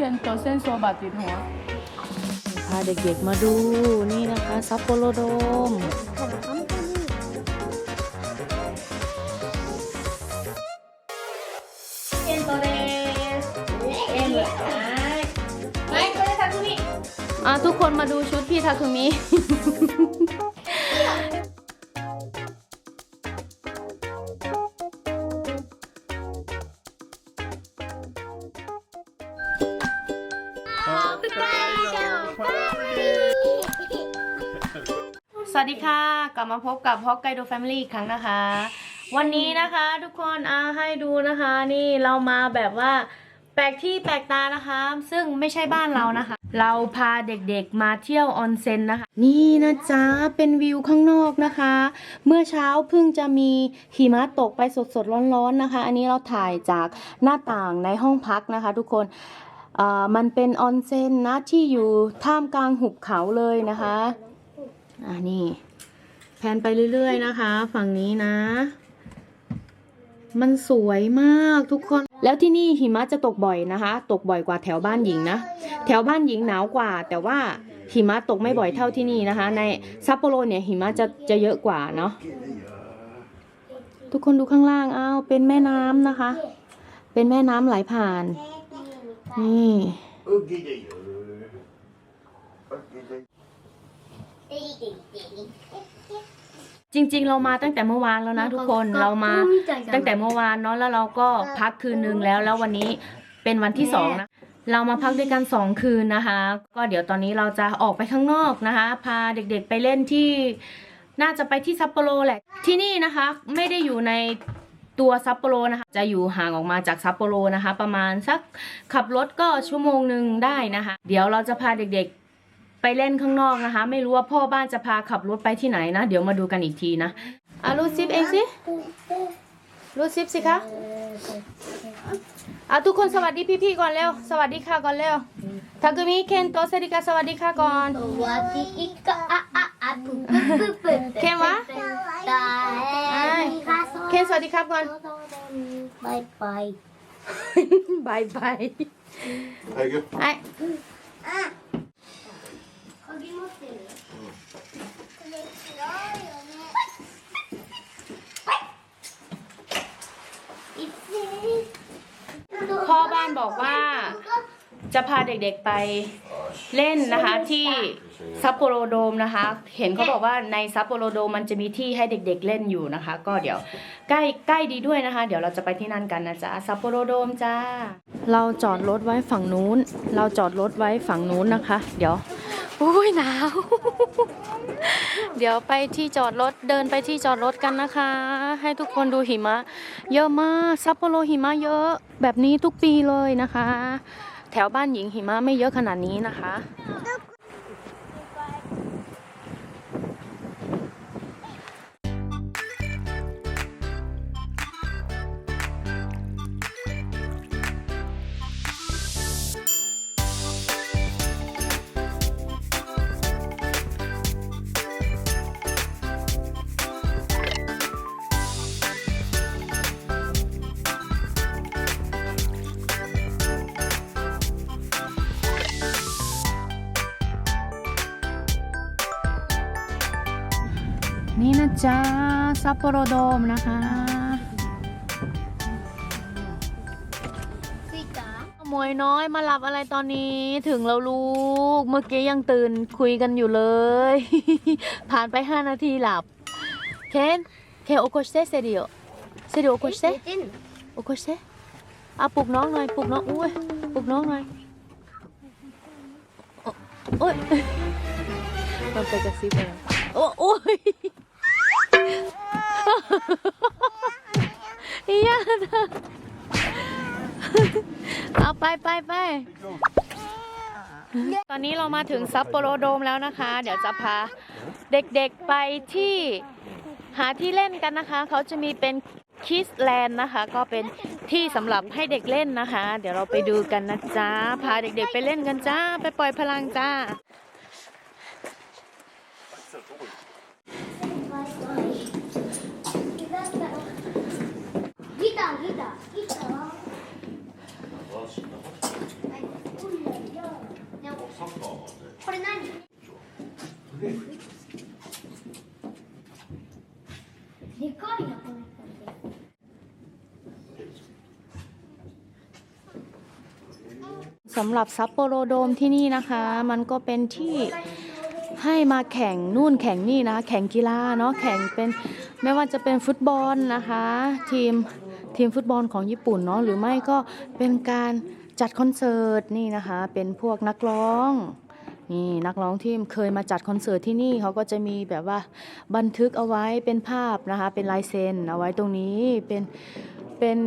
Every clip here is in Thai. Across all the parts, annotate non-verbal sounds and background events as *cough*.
เคนตเส้นโซบะติดหัวพาเด็กๆมาดูนี่นะคะซัปโปโรโดมเคนตเดสเคนตัวไม่ตัวเดทาคุมิอะทุกคนมาดูชุดพี่ทาคุมิ กลับมาพบกับฮอกไกโดแฟมิลี่อีกครั้งนะคะ วันนี้นะคะทุกคนอาให้ดูนะคะ นี่เรามาแบบว่าแปลกที่แปลกตานะคะ ซึ่งไม่ใช่บ้านเรานะคะ เราพาเด็กๆมาเที่ยวออนเซ็นนะคะ นี่นะจ๊ะเป็นวิวข้างนอกนะคะ เมื่อเช้าเพิ่งจะมีหิมะตกไปสดๆร้อนๆนะคะ อันนี้เราถ่ายจากหน้าต่างในห้องพักนะคะ ทุกคนมันเป็นออนเซ็นนะที่อยู่ท่ามกลางหุบเขาเลยนะคะ อ่านี่ แพนไปเรื่อยๆนะคะ ฝั่งนี้นะ มันสวยมากทุกคน แล้วที่นี่หิมะจะตกบ่อยนะคะ ตกบ่อยกว่าแถวบ้านหญิงนะ แถวบ้านหญิงหนาวกว่า แต่ว่าหิมะตกไม่บ่อยเท่าที่นี่นะคะ ในซัปโปโรเนี่ยหิมะจะจะเยอะกว่าเนาะทุกคนดูข้างล่างอ้าวเป็นแม่น้ำนะคะ เป็นแม่น้ำไหลผ่าน นี่ จริง ๆ เรามาตั้งแต่เมื่อวานแล้วนะทุกคนเรามาตั้งแต่เมื่อวานเนาะแล้วเราก็พักคืนนึงแล้วแล้ววันนี้เป็นวันที่สองนะเรามาพักด้วยกันสองคืนนะคะ ก็เดี๋ยวตอนนี้เราจะออกไปข้างนอกนะคะ พาเด็กๆไปเล่นที่น่าจะไปที่ซัปโปโรแหละที่นี่นะคะ ไม่ได้อยู่ในตัวซัปโปโรนะคะ จะอยู่ห่างออกมาจากซัปโปโรนะคะ ประมาณสักขับรถก็ชั่วโมงหนึ่งได้นะคะ เดี๋ยวเราจะพาเด็กๆ ไปเล่นข้างนอกนะคะ ไม่รู้ว่าพ่อบ้านจะพาขับรถไปที่ไหนนะ เดี๋ยวมาดูกันอีกทีนะอะรูดซิปเองสิรูดซิปสิคะอะทุกคนสวัสดีพี่ๆก่อนเร็ว สวัสดีค่ะก่อนเร็วทากุมิเคนโตเซริกาสวัสดีค่ะก่อนสวัสดีอีกอะอะอะปุ๊บปุ๊บปุ๊บปุ๊บเคนวะตายเคนสวัสดีครับก่อนบายบายบายบายはい、 우리 멋대 로. 근데 들어 요. 입 술. พ่อบ้านบอกว่าจะพาเด็กๆไปเล่นนะคะที่ซัปโปโรโดมนะคะ เห็นเขาบอกว่าในซัปโปโรโดมมันจะมีที่ให้เด็กๆเล่นอยู่นะคะ ก็เดี๋ยวใกล้ใกล้ดีด้วยนะคะ เดี๋ยวเราจะไปที่นั่นกันนะจ๊ะซัปโปโรโดมจ้า เราจอดรถไว้ฝั่งนู้น เราจอดรถไว้ฝั่งนู้นนะคะ เดี๋ยว อุ้ยหนาว เดี๋ยวไปที่จอดรถเดินไปที่จอดรถกันนะคะ ให้ทุกคนดูหิมะ เยอะมากซัปโปโรหิมะเยอะแบบนี้ทุกปีเลยนะคะ แถวบ้านหญิงหิมะไม่เยอะขนาดนี้นะคะ ซัปโปโรโดมนะคะขโมยน้อยมาหลับอะไรตอนนี้ถึงแล้วลูก เมื่อกี้ยังตื่นคุยกันอยู่เลย ผ่านไป 5 นาทีหลับ เคนเคโอโกชเซเซดียวเซดียวโอโกชเซโอโกชเซอาปลุกน้องหน่อยปลุกน้องอุ้ยปลุกน้องหน่อยโอ้ยมันไปกระซิบเลยโอ้ย อย่าเอาไปไปไป ตอนนี้เรามาถึงซัปโปโรโดมแล้วนะคะ เดี๋ยวจะพาเด็กๆไปที่หาที่เล่นกันนะคะ เขาจะมีเป็นคิสแลนด์นะคะ ก็เป็นที่สำหรับให้เด็กเล่นนะคะ เดี๋ยวเราไปดูกันนะจ๊ะ พาเด็กๆไปเล่นกันจ้า ไปปล่อยพลังจ้า これ何でかいなこのสำหรับซัปโปโรโดมที่นี่นะคะ มันก็เป็นที่ให้มาแข่งนู่นแข่งนี่นะ แข่งกีฬาเนาะแข่งเป็นไม่ว่าจะเป็นฟุตบอลนะคะ ทีมทีมฟุตบอลของญี่ปุ่นเนาะหรือไม่ก็เป็นการจัดคอนเสิร์ตนี่นะคะ เป็นพวกนักร้อง นี่นักร้องที่เคยมาจัดคอนเสิร์ตที่นี่เขาก็จะมีแบบว่าบันทึกเอาไว้เป็นภาพนะคะเป็นลายเซ็นเอาไว้ตรงนี้เป็นเป็น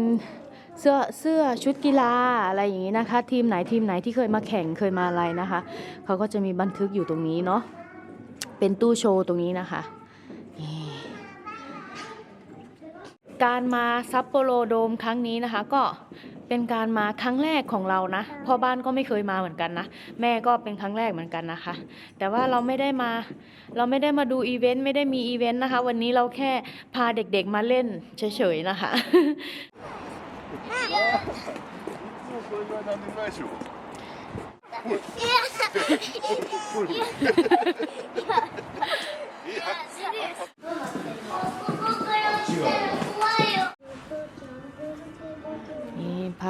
เสื้อเสื้อชุดกีฬาอะไรอย่างนี้นะคะ ทีมไหนทีมไหนที่เคยมาแข่งเคยมาอะไรนะคะเขาก็จะมีบันทึกอยู่ตรงนี้เนาะเป็นตู้โชว์ตรงนี้นะคะ การมาซัปโปโรโดมครั้งนี้นะคะ ก็เป็นการมาครั้งแรกของเรานะพ่อบ้านก็ไม่เคยมาเหมือนกันนะ แม่ก็เป็นครั้งแรกเหมือนกันนะคะ แต่ว่าเราไม่ได้มาเราไม่ได้มาดูอีเวนต์ไม่ได้มีอีเวนต์นะคะ วันนี้เราแค่พาเด็กๆมาเล่นเฉยๆนะคะ、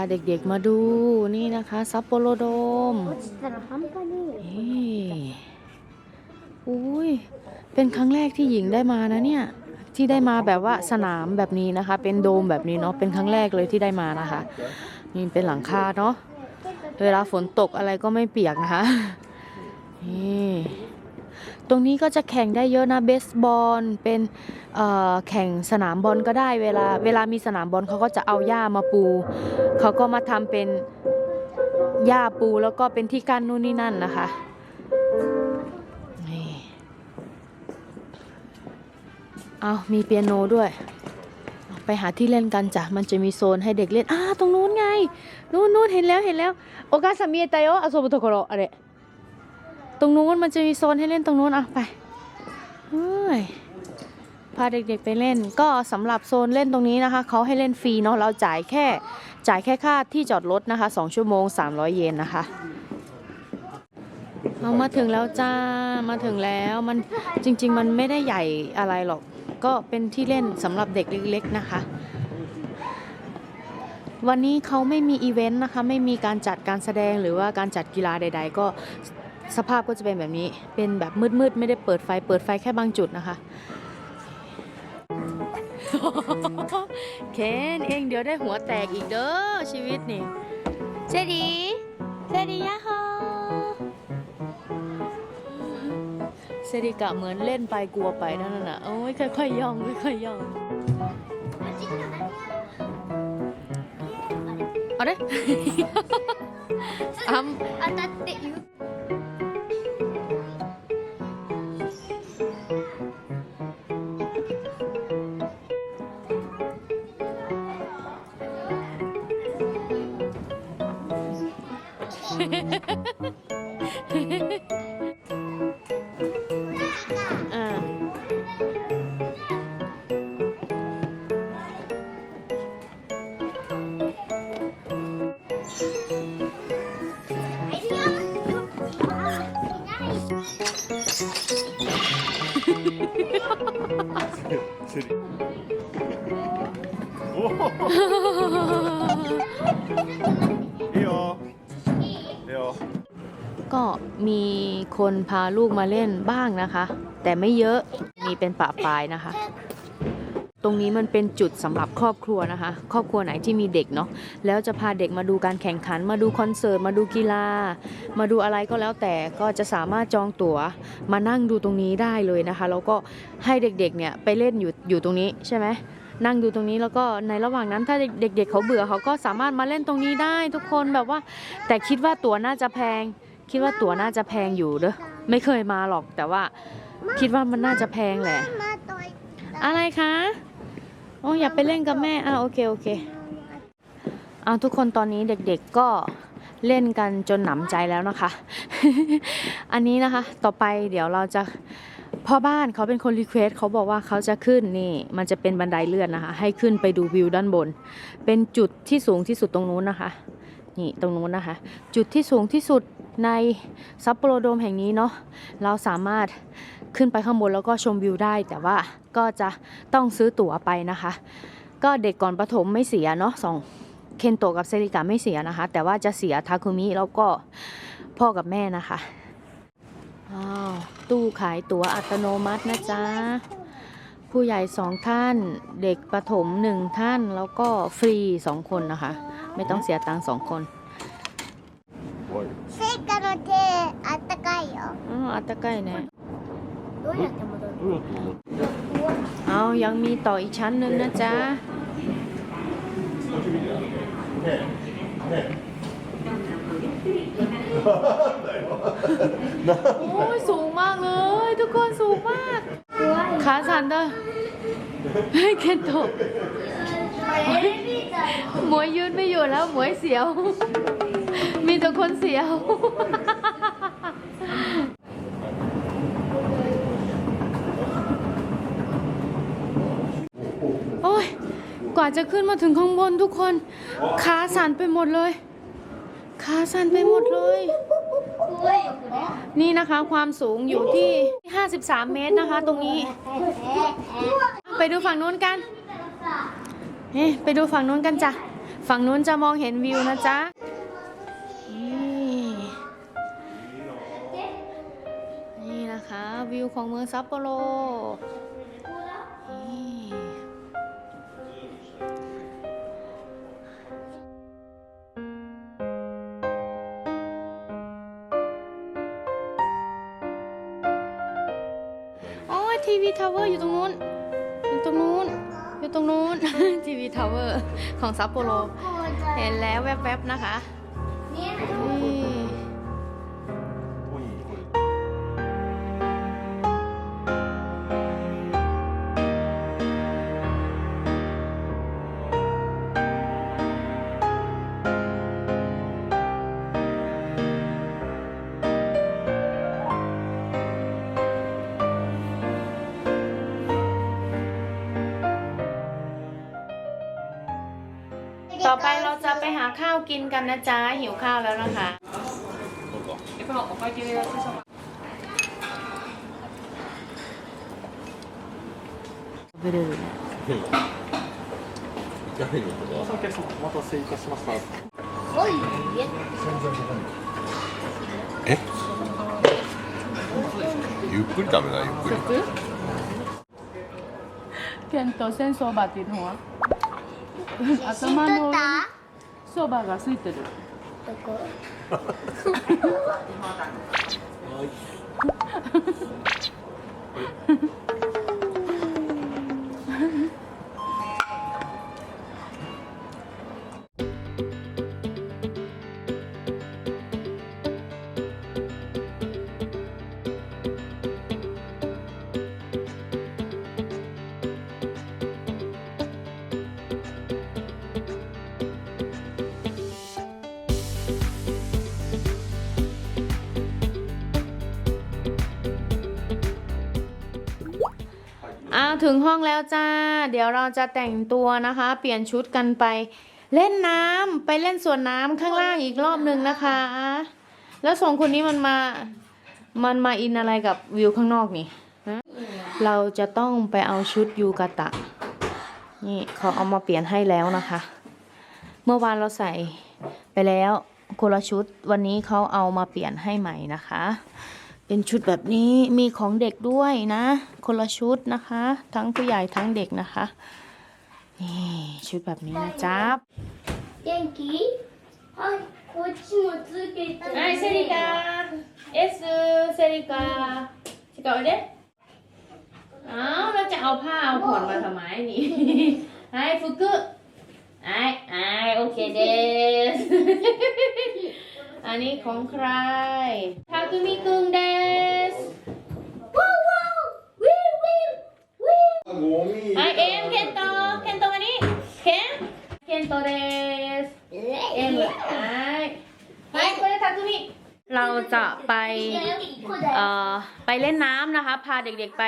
าเด็กๆมาดูนี่นะคะ ซัปโปโรโดมอุ้ยเป็นครั้งแรกที่หญิงได้มานะเนี่ย ที่ได้มาแบบว่าสนามแบบนี้นะคะ เป็นโดมแบบนี้เนาะเป็นครั้งแรกเลยที่ได้มานะคะนี่เป็นหลังคาเนาะเวลาฝนตกอะไรก็ไม่เปียกนะคะนี่ ตรงนี้ก็จะแข่งได้เยอะนะเบสบอลเป็นแข่งสนามบอลก็ได้เวลาเวลามีสนามบอลเขาก็จะเอาหญ้ามาปู เขาก็มาทำเป็นหญ้าปูแล้วก็เป็นที่กั้นนู่นนี่นั่นนะคะนี่เอามีเปียโนด้วย ไปหาที่เล่นกันจ้ะ มันจะมีโซนให้เด็กเล่นอ่าตรงนู้นไง นู้นนู้นเห็นแล้ว เห็นแล้ว โอกาสามีเตโยอาโซบุโตโกโรอะไร ตรงนู้นมันจะมีโซนให้เล่นตรงนู้นอะไปเฮ้ยพาเด็กๆไปเล่นก็สำหรับโซนเล่นตรงนี้นะคะเขาให้เล่นฟรีเนาะเราจ่ายแค่จ่ายแค่ค่าที่จอดรถนะคะ 2 ชั่วโมง 300 เยนนะคะเอามาถึงแล้วจ้ามาถึงแล้วมันจริง ๆ มันไม่ได้ใหญ่อะไรหรอก ก็เป็นที่เล่นสำหรับเด็กเล็ก ๆนะคะ วันนี้เขาไม่มีอีเวนต์นะคะ ไม่มีการจัดการแสดงหรือว่าการจัดกีฬาใด ๆ ก็ สภาพก็จะเป็นแบบนี้ เป็นแบบมืดๆ ไม่ได้เปิดไฟ เปิดไฟแค่บางจุดนะคะ เคนเองเดี๋ยวได้หัวแตกอีกเด้อชีวิตนี่เจดีเจดียะฮอเซดีกะเหมือนเล่นไปกลัวไปนั่นน่ะโอ้ยค่อยๆย่องค่อยๆย่องあれあん当たって言う おお。いいよ。いいよ。 ก็มีคนพาลูกมาเล่นบ้างนะคะ แต่ไม่เยอะมีเป็นปะปลายนะคะ ตรงนี้มันเป็นจุดสำหรับครอบครัวนะคะ ครอบครัวไหนที่มีเด็กเนาะแล้วจะพาเด็กมาดูการแข่งขัน มาดูคอนเสิร์ตมาดูกีฬา มาดูอะไรก็แล้วแต่ก็จะสามารถจองตั๋วมานั่งดูตรงนี้ได้เลยนะคะ แล้วก็ให้เด็กๆเนี่ยไปเล่นอยู่อยู่ตรงนี้ใช่ไหมนั่งดูตรงนี้แล้วก็ในระหว่างนั้นถ้าเด็กๆเขาเบื่อเขาก็สามารถมาเล่นตรงนี้ได้ทุกคนแบบว่า แต่คิดว่าตั๋วน่าจะแพง คิดว่าตั๋วน่าจะแพงอยู่เด้อไม่เคยมาหรอกแต่ว่าคิดว่ามันน่าจะแพงแหละอะไรคะ โอ้อยากไปเล่นกับแม่อะโอเคโอเคเอาทุกคนตอนนี้เด็กๆก็เล่นกันจนหนำใจแล้วนะคะ อันนี้นะคะ ต่อไปเดี๋ยวเราจะพ่อบ้านเขาเป็นคนรีเควสเขาบอกว่าเขาจะขึ้นนี่ มันจะเป็นบันไดเลื่อนนะคะ ให้ขึ้นไปดูวิวด้านบน เป็นจุดที่สูงที่สุดตรงนู้นนะคะ นี่ตรงนู้นนะคะ จุดที่สูงที่สุดในซัปโปโรโดมแห่งนี้เนาะเราสามารถขึ้นไปข้างบนแล้วก็ชมวิวได้แต่ว่า ก็จะต้องซื้อตั๋วไปนะคะ ก็เด็กก่อนประถมไม่เสียเนาะสอง เคนโตะกับเซริกะไม่เสียนะคะ แต่ว่าจะเสียทาคุมิแล้วก็พ่อกับแม่นะคะอ้าวตู้ขายตั๋วอัตโนมัตินะจ๊ะ ผู้ใหญ่สองท่าน เด็กประถมหนึ่งท่าน แล้วก็ฟรีสองคนนะคะ ไม่ต้องเสียตังค์สองคน 怖いセイカの手あったかいよ อ๋ออัตตะใกล้เนี่ย どうやって戻るどうやって戻る เอายังมีต่ออีกชั้นหนึ่งนะจ๊ะ โอ้ยสูงมากเลย ทุกคนสูงมาก ขาสั่นเด้อเฮ้ยเคนโตะหมวยยืนไม่อยู่แล้วหมวยเสียว มีแต่คนเสียว กว่าจะขึ้นมาถึงข้างบนทุกคน ขาสั่นไปหมดเลย ขาสั่นไปหมดเลย นี่นะคะความสูงอยู่ที่ 53 เมตรนะคะ ตรงนี้ ไปดูฝั่งนู้นกันเฮ้ไปดูฝั่งนู้นกันจ้ะ ฝั่งนู้นจะมองเห็นวิวนะจ๊ะนี่นะคะวิวของเมืองซัปโปโร ของซัปโปโร เห็นแล้วแวบๆนะคะ หาข้าวกินกันนะจ๊ะ หิวข้าวแล้วนะคะ ไปดู 痛いのとかお客様お待たせいたしました。おいえゆっくり食べなゆっくりเคนโตเส้นโซบะติดหัว 写真撮った そばが空いてる。どこ？*laughs* *laughs* はい。*laughs* ถึงห้องแล้วจ้า เดี๋ยวเราจะแต่งตัวนะคะ เปลี่ยนชุดกันไป เล่นน้ำไปเล่นสวนน้ำข้างล่างอีกรอบหนึ่งนะคะ แล้วสองคนนี้มันมา มันมาอินอะไรกับวิวข้างนอกนี่เราจะต้องไปเอาชุดยูกาตะ นี่เขาเอามาเปลี่ยนให้แล้วนะคะ เมื่อวานเราใส่ไปแล้วคนละชุด วันนี้เขาเอามาเปลี่ยนให้ใหม่นะคะ เป็นชุดแบบนี้มีของเด็กด้วยนะ คนละชุดนะคะ ทั้งผู้ใหญ่ทั้งเด็กนะคะ นี่ชุดแบบนี้นะจ๊ะ 元気はいこっちもつけてはい、セリカ。S เซริกาชิกาเด้อ้าวเราจะเอาผ้าเอาผ่อนมาทำไมนี่ ไอ้ฟุกุไอ้ไอ้โอเคเดส อันนี้ของใครทาคุมิกุงเดสว้าวว้าววิววิววิวはい、เอ็มเคนโตเคนโตมานี่เคนเคนโตเดสเอ็มไอไปคุเรทาคุมิเราจะไป เอ่อ ไปเล่นน้ำนะคะ พาเด็กๆไป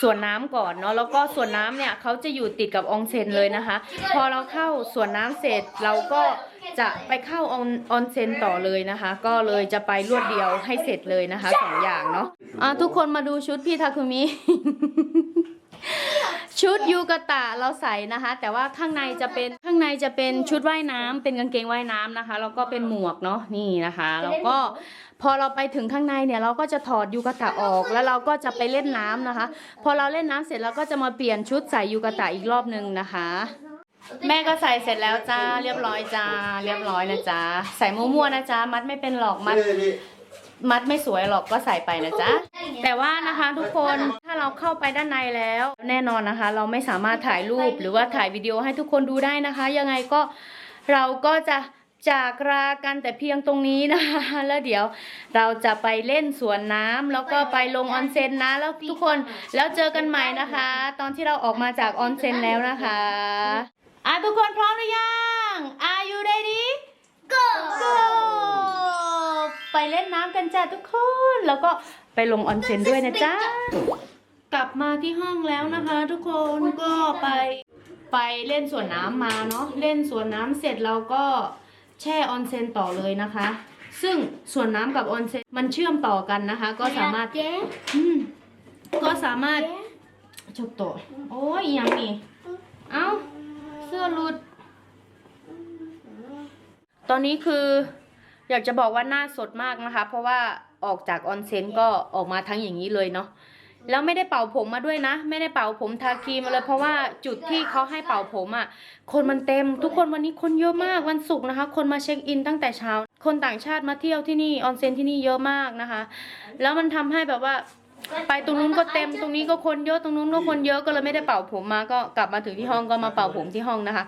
สวนน้ำก่อนเนาะแล้วก็สวนน้ำเนี่ยเขาจะอยู่ติดกับอองเซ็นเลยนะคะ พอเราเข้าสวนน้ำเสร็จเราก็จะไปเข้าออนออนเซ็นต่อเลยนะคะ ก็เลยจะไปรวดเดียวให้เสร็จเลยนะคะสองอย่างเนาะอะทุกคนมาดูชุดพี่ทาคุมิ ชุดยูกะตะเราใส่นะคะ แต่ว่าข้างในจะเป็นข้างในจะเป็นชุดว่ายน้ำเป็นกางเกงว่ายน้ำนะคะแล้วก็เป็นหมวกเนาะนี่นะคะแล้วก็พอเราไปถึงข้างในเนี่ยเราก็จะถอดยูกะตะออก แล้วเราก็จะไปเล่นน้ำนะคะ พอเราเล่นน้ำเสร็จเราก็จะมาเปลี่ยนชุดใส่ยูกะตะอีกรอบหนึ่งนะคะ แม่ก็ใส่เสร็จแล้วจ้าเรียบร้อยจ้าเรียบร้อยนะจ๊ะใส่มั่วๆนะจ๊ะมัดไม่เป็นหรอกมัด มัดไม่สวยหรอกก็ใส่ไปนะจ๊ะ แต่ว่านะคะทุกคนถ้าเราเข้าไปด้านในแล้ว แน่นอนนะคะ เราไม่สามารถถ่ายรูปหรือว่าถ่ายวิดีโอให้ทุกคนดูได้นะคะ ยังไงก็เราก็จะจากรากันแต่เพียงตรงนี้นะคะแล้วเดี๋ยวเราจะไปเล่นสวนน้ำแล้วก็ไปลงออนเซ็นนะแล้วทุกคนแล้วเจอกันใหม่นะคะ ตอนที่เราออกมาจากออนเซ็นแล้วนะคะอะทุกคนพร้อมหรือยัง Are you ready Go! go ไปเล่นน้ำกันจ้ะทุกคน แล้วก็ไปลงออนเซ็นด้วยนะจ๊ะ กลับมาที่ห้องแล้วนะคะ ทุกคนก็ไปไปเล่นสวนน้ำมาเนาะเล่นสวนน้ำเสร็จเราก็แช่ออนเซ็นต่อเลยนะคะ ซึ่งสวนน้ำกับออนเซ็นมันเชื่อมต่อกันนะคะ ก็สามารถอืมก็สามารถจบตัวโอ้ยยังนี่เอ้าเสื้อหลุด ตอนนี้คือ อยากจะบอกว่าหน้าสดมากนะคะ เพราะว่าออกจากออนเซ็นก็ออกมาทั้งอย่างนี้เลยเนาะแล้วไม่ได้เป่าผมมาด้วยนะ ไม่ได้เป่าผมทาครีมมาเลยเพราะว่าจุดที่เขาให้เป่าผมอะ่ะ คนมันเต็ม ทุกคนวันนี้คนเยอะมากวันศุกร์นะคะ คนมาเช็คอินตั้งแต่เช้า คนต่างชาติมาเที่ยวที่นี่ออนเซ็นที่นี่เยอะมากนะคะ แล้วมันทำให้แบบว่าไปตรงนู้นก็เต็มตรงนี้ก็คนเยอะตรงนู้นก็คนเยอะก็เลยไม่ได้เป่าผมมาก็กลับมาถึงที่ห้องก็มาเป่าผมที่ห้องนะคะ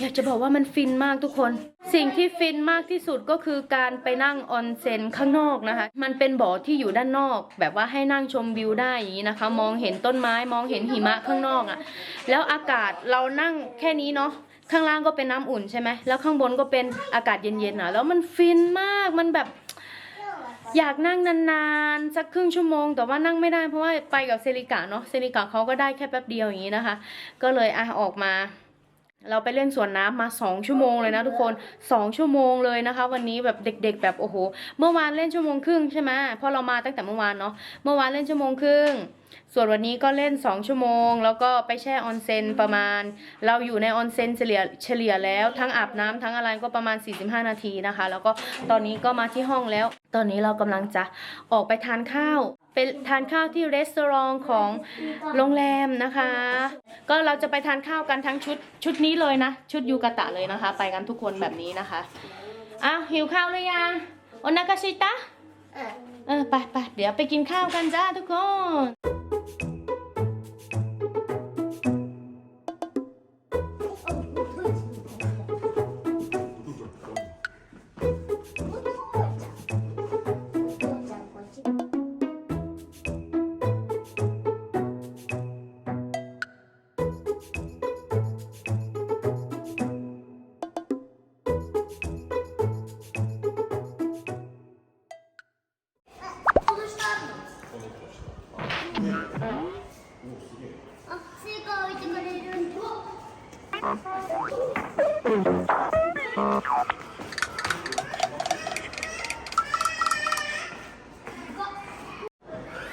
อยากจะบอกว่ามันฟินมากทุกคน สิ่งที่ฟินมากที่สุดก็คือการไปนั่งออนเซ็นข้างนอกนะคะ มันเป็นบ่อที่อยู่ด้านนอก แบบว่าให้นั่งชมวิวได้อย่างนี้นะคะ มองเห็นต้นไม้มองเห็นหิมะข้างนอกอะ่ะ แล้วอากาศเรานั่งแค่นี้เนาะข้างล่างก็เป็นน้ำอุ่นใช่ไหมแล้วข้างบนก็เป็นอากาศเย็นๆอะแล้วมันฟินมากมันแบบอยากนั่งนานๆ สักครึ่งชั่วโมง แต่ว่านั่งไม่ได้เพราะว่าไปกับเซริกาเนาะเซริกาเขาก็ได้แค่แป๊บเดียวอย่างนี้นะคะ ก็เลยอะออกมา เราไปเล่นสวนน้ำมาสองชั่วโมงเลยนะทุกคนสองชั่วโมงเลยนะคะ วันนี้แบบเด็ก ๆ แบบโอ้โห เมื่อวานเล่นชั่วโมงครึ่งใช่ไหมเพราะเรามาตั้งแต่เมื่อวานเนาะ เมื่อวานเล่นชั่วโมงครึ่ง ส่วนวันนี้ก็เล่น 2 ชั่วโมง แล้วก็ไปแช่ออนเซ็นประมาณ เราอยู่ในออนเซ็นเฉลี่ยเฉลี่ยแล้ว ทั้งอาบน้ำทั้งอะไรก็ประมาณ 45 นาทีนะคะ แล้วก็ตอนนี้ก็มาที่ห้องแล้ว ตอนนี้เรากำลังจะออกไปทานข้าว ไปทานข้าวที่รีสอร์ทของโรงแรมนะคะ ก็เราจะไปทานข้าวกันทั้งชุดชุดนี้เลยนะ ชุดยูกะตะเลยนะคะ ไปกันทุกคนแบบนี้นะคะอ้าวหิวข้าวหรือยังโอนากาชิตะเออไปไปเดี๋ยวไปกินข้าวกันจ้าทุกคน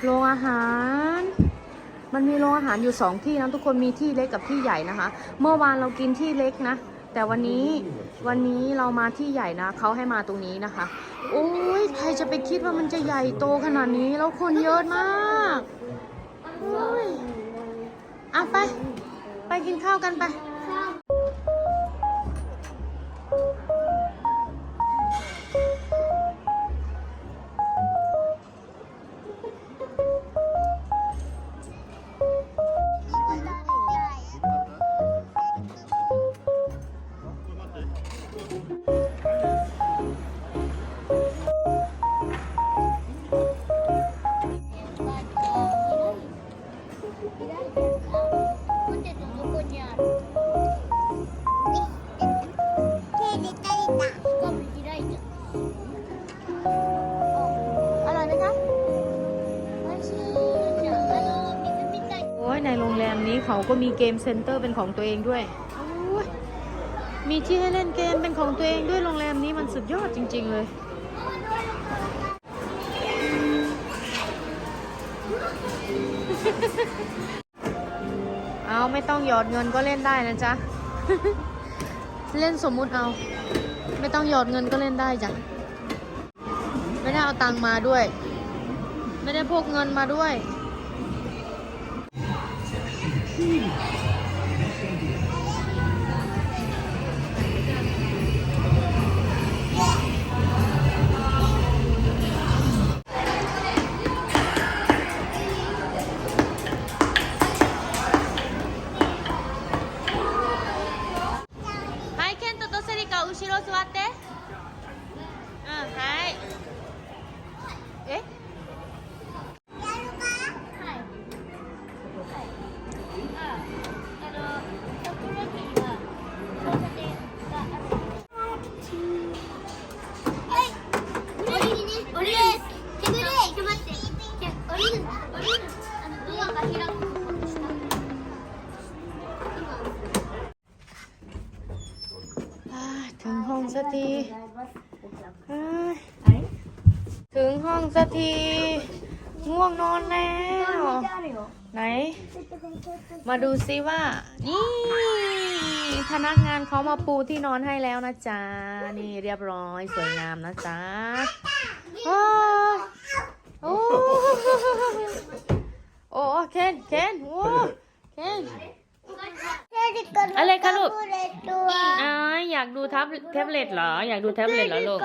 โรงอาหาร มันมีโรงอาหารอยู่สองที่นะทุกคนมีที่เล็กกับที่ใหญ่นะคะ เมื่อวานเรากินที่เล็กนะ แต่วันนี้วันนี้เรามาที่ใหญ่นะเขาให้มาตรงนี้นะคะโอ้ยใครจะไปคิดว่ามันจะใหญ่โตขนาดนี้แล้วคนเยอะมากโอ้ยอะไป ไปกินข้าวกันไป ในโรงแรมนี้เขาก็มีเกมเซ็นเตอร์เป็นของตัวเองด้วยโอ้ยมีที่ให้เล่นเกมเป็นของตัวเองด้วยโรงแรมนี้มันสุดยอดจริง ๆ เลย เอาไม่ต้องหยอดเงินก็เล่นได้นะจ๊ะ เล่นสมมุติเอา ไม่ต้องหยอดเงินก็เล่นได้จ้ะ ไม่ได้เอาตังมาด้วย ไม่ได้พกเงินมาด้วย มาดูซิว่า นี่ พนักงานเขามาปูที่นอนให้แล้วนะจ๊ะ นี่เรียบร้อยสวยงามนะจ๊ะโอ้โอ้โอ้เคนเคนโอ้เคนอะไรคะลูกอ่าอยากดูแท็บแท็บเล็ตเหรอ อยากดูแท็บเล็ตเหรอลูก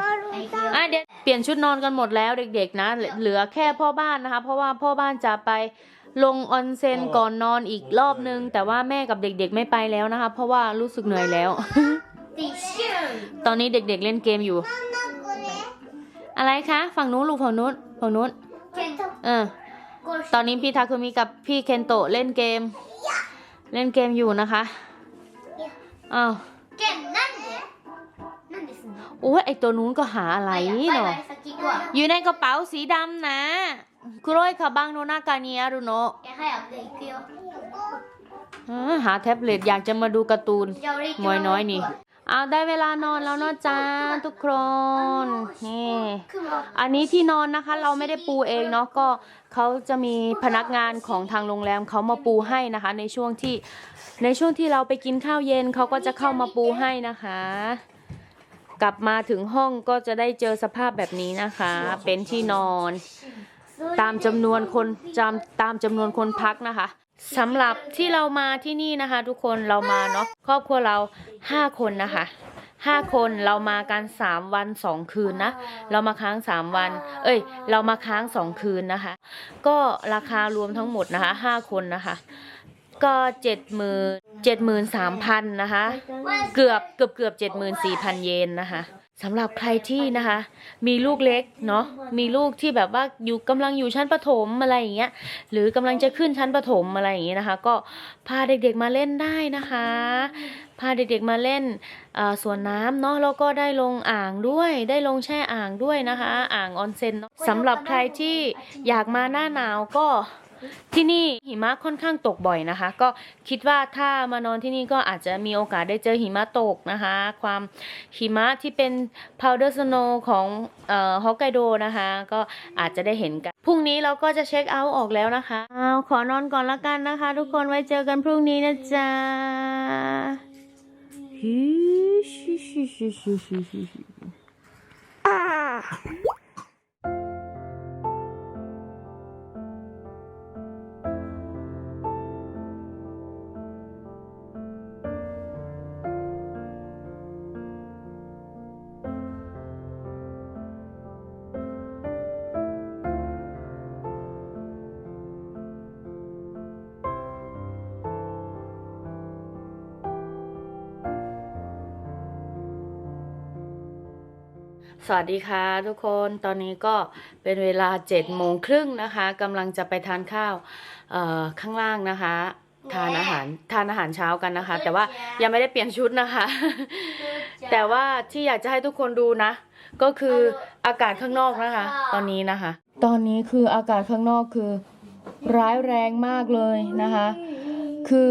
อะเดี๋ยวเปลี่ยนชุดนอนกันหมดแล้วเด็ก ๆ นะ เหลือแค่พ่อบ้านนะคะ เพราะว่าพ่อบ้านจะไป ลงออนเซ็นก่อนนอนอีกรอบนึง แต่ว่าแม่กับเด็กๆไม่ไปแล้วนะคะ เพราะว่ารู้สึกเหนื่อยแล้ว ตอนนี้เด็กๆเล่นเกมอยู่ อะไรคะ ฝั่งนู้นลูกฝั่งนู้นฝั่งนู้นเออตอนนี้พี่ทาคุมิกับพี่เคนโตะเล่นเกม เล่นเกมอยู่นะคะอ้าว โอ้ยไอตัวนู้นก็หาอะไร バイバイ เนาะ 先行くわ อยู่ในกระเป๋าสีดำนะคุโรยคาบังโนนากาเนียรุโนะ いや早く行くよ เออหาแท็บเล็ตอยากจะมาดูการ์ตูน じゃあ俺行き มวยน้อยนี่เอาได้เวลานอนแล้วเนาะจ้าทุกคนนี่ 雲 อันนี้ที่นอนนะคะ เราไม่ได้ปูเองเนาะก็เขาจะมีพนักงานของทางโรงแรมเขามาปูให้นะคะ ในช่วงที่ในช่วงที่เราไปกินข้าวเย็นเขาก็จะเข้ามาปูให้นะคะ กลับมาถึงห้องก็จะได้เจอสภาพแบบนี้นะคะ เป็นที่นอน ตามจำนวนคนจำตามจำนวนคนพักนะคะสำหรับที่เรามาที่นี่นะคะ ทุกคนเรามาเนาะครอบครัวเราห้าคนนะคะห้าคนเรามากันสามวันสองคืนนะ เรามาค้างสามวัน เอ้ย เรามาค้างสองคืนนะคะ ก็ราคารวมทั้งหมดนะคะห้าคนนะคะ ก็เจ็ดหมื่นเจ็ดหมื่นสามพันนะคะ เกือบเกือบเกือบเจ็ดหมื่นสี่พันเยนนะคะสำหรับใครที่นะคะ มีลูกเล็กเนาะมีลูกที่แบบว่าอยู่กำลังอยู่ชั้นประถมอะไรอย่างเงี้ยหรือกำลังจะขึ้นชั้นประถมอะไรอย่างเงี้ยนะคะ ก็พาเด็กๆมาเล่นได้นะคะ พาเด็กๆมาเล่นเอ่อสวนน้ำเนาะแล้วก็ได้ลงอ่างด้วยได้ลงแช่อ่างด้วยนะคะ อ่างออนเซ็นเนาะสำหรับใครที่อยากมาหน้าหนาวก็ ที่นี่หิมะค่อนข้างตกบ่อยนะคะ ก็คิดว่าถ้ามานอนที่นี่ก็อาจจะมีโอกาสได้เจอหิมะตกนะคะ ความหิมะที่เป็น powder snow ของเอ่อฮอกไกโดนะคะ ก็อาจจะได้เห็นกัน พรุ่งนี้เราก็จะเช็คเอาท์ออกแล้วนะคะเอาขอนอนก่อนละกันนะคะ ทุกคนไว้เจอกันพรุ่งนี้นะจ๊ะฮิชิชิชิชิชิชิ สวัสดีค่ะทุกคนตอนนี้ก็เป็นเวลาเจ็ดโมงครึ่งนะคะกำลังจะไปทานข้าวเอ่อข้างล่างนะคะ ทานอาหารทานอาหารเช้ากันนะคะ แต่ว่ายังไม่ได้เปลี่ยนชุดนะคะ แต่ว่าที่อยากจะให้ทุกคนดูนะ ก็คืออากาศข้างนอกนะคะ ตอนนี้นะคะ ตอนนี้คืออากาศข้างนอกคือร้ายแรงมากเลยนะคะ คือ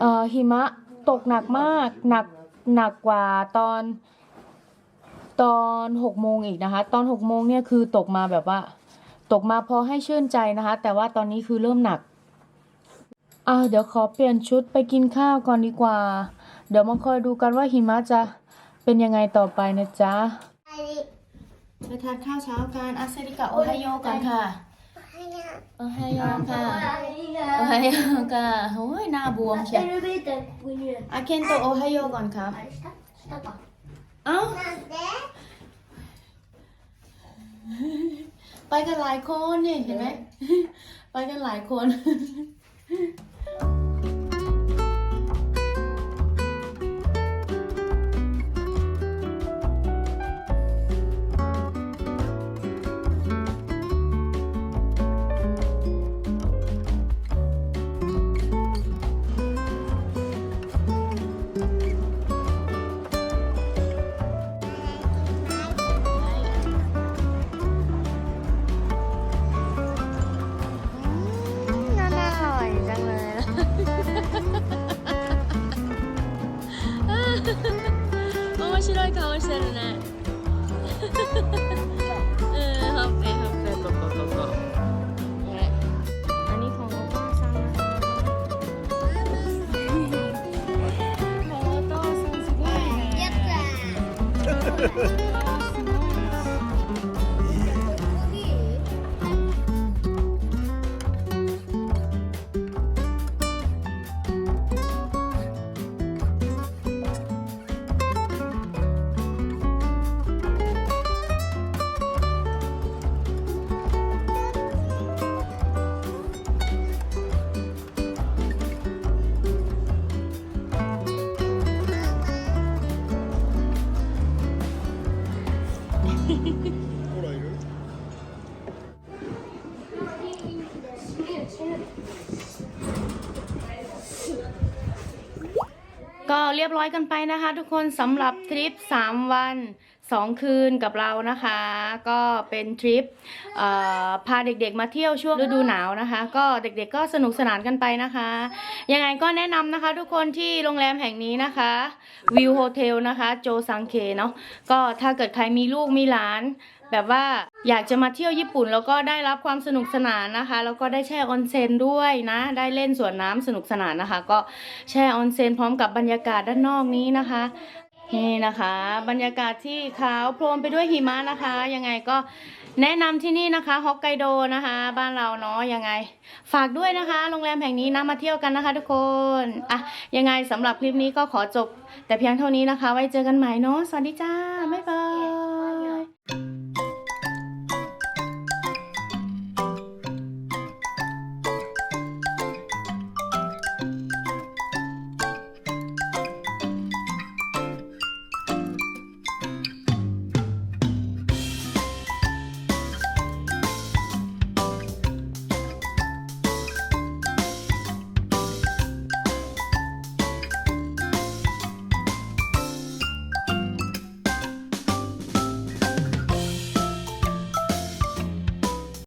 เอ่อหิมะตกหนักมากหนักหนักกว่าตอน ตอนหกโมงอีกนะคะ ตอนหกโมงเนี่ยคือตกมาแบบว่า ตกมาพอให้ชื่นใจนะคะ แต่ว่าตอนนี้คือเริ่มหนักอ่าเดี๋ยวขอเปลี่ยนชุดไปกินข้าวก่อนดีกว่า เดี๋ยวมาคอยดูกันว่าหิมะจะเป็นยังไงต่อไปนะจ๊ะไปทานข้าวเช้ากันอาเซริกะโอไฮโอกันค่ะโอไฮโอค่ะโอไฮโอค่ะโอ้ยหน้าบวมเชียวอาเคนโตโอไฮโอก่อนครับ เอ้า なんで ไปกันหลายคนเนี่ยเห็นไหม ไปกันหลายคน รียบร้อยกันไปนะคะ ทุกคนสำหรับทริป 3 วัน 2 คืนกับเรานะคะ ก็เป็นทริปพาเด็กๆมาเที่ยวช่วงฤดูหนาวนะคะ ก็เด็กๆก็สนุกสนานกันไปนะคะ ยังไงก็แนะนำนะคะ ทุกคนที่โรงแรมแห่งนี้นะคะวิวโฮเทลนะคะ โจซังเคเนาะก็ถ้าเกิดใครมีลูกมีหลาน แบบว่าอยากจะมาเที่ยวญี่ปุ่น แล้วก็ได้รับความสนุกสนานนะคะ แล้วก็ได้แช่ออนเซนด้วยนะ ได้เล่นสวนน้ำสนุกสนานนะคะ ก็แช่ออนเซนพร้อมกับบรรยากาศด้านนอกนี้นะคะนี่นะคะ บรรยากาศที่ขาวโพลนไปด้วยหิมะนะคะ ยังไงก็แนะนำที่นี่นะคะฮอกไกโดนะคะ บ้านเราเนาะยังไง ฝากด้วยนะคะ โรงแรมแห่งนี้นะมาเที่ยวกันนะคะ ทุกคนอะยังไงสำหรับคลิปนี้ก็ขอจบ แต่เพียงเท่านี้นะคะ ไว้เจอกันใหม่เนาะสวัสดีจ้าบ๊ายบาย